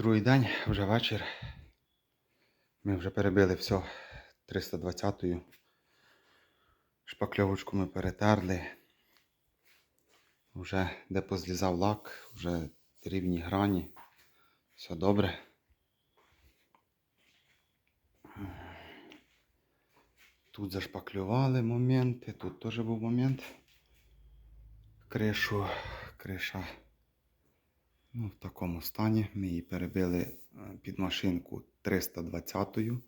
Другий день, вже вечір. Ми вже перебили все 320-ю. Шпакльовочку ми перетерли. Вже де позлізав лак, вже рівні грані. Все добре. Тут зашпаклювали моменти, тут теж був момент. Кришу, криша ну, в такому стані. Ми її перебили е, під машинку 320-ю.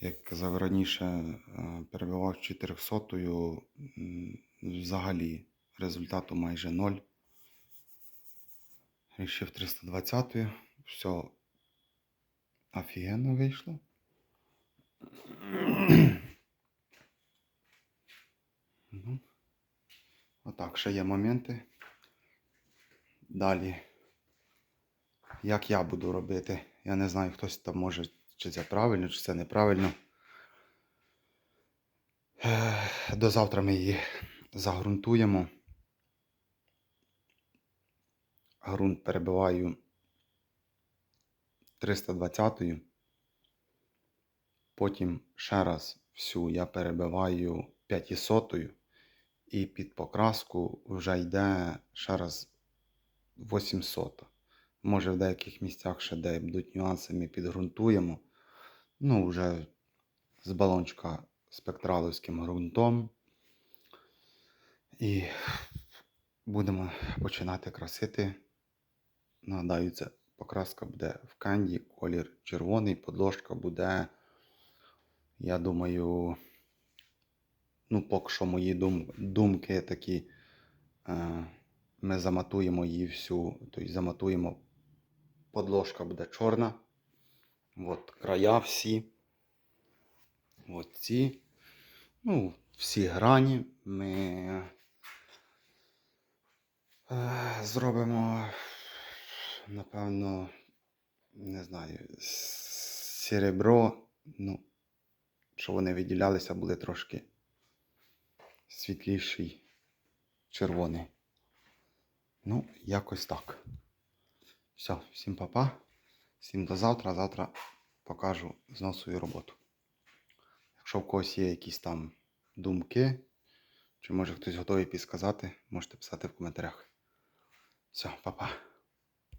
Як казав раніше, е, перебивав 400-ю взагалі результату майже ноль. Рішив 320-ю. Все офігенно вийшло. Ну, Отак, ще є моменти. Далі. Як я буду робити? Я не знаю, хтось там може, чи це правильно, чи це неправильно. До завтра ми її загрунтуємо. Грунт перебиваю 320-ю. Потім ще раз всю я перебиваю 500-ю. І під покраску вже йде ще раз 800. Може в деяких місцях ще де будуть нюанси, ми підґрунтуємо. Ну, вже з балончика спектраловським ґрунтом. І будемо починати красити. Нагадаю, це покраска буде в кенді, колір червоний, подложка буде, я думаю, ну, поки що мої дум, думки такі. Е, ми заматуємо її всю, тобто заматуємо, подложка буде чорна. От края всі. От ці. Ну, всі грані ми е, зробимо, напевно, не знаю, серебро, ну, щоб вони виділялися, були трошки світліший червоний. Ну, якось так. Все, всім па-па. Всім до завтра. Завтра покажу знову свою роботу. Якщо в когось є якісь там думки, чи може хтось готовий підсказати, можете писати в коментарях. Все, па-па.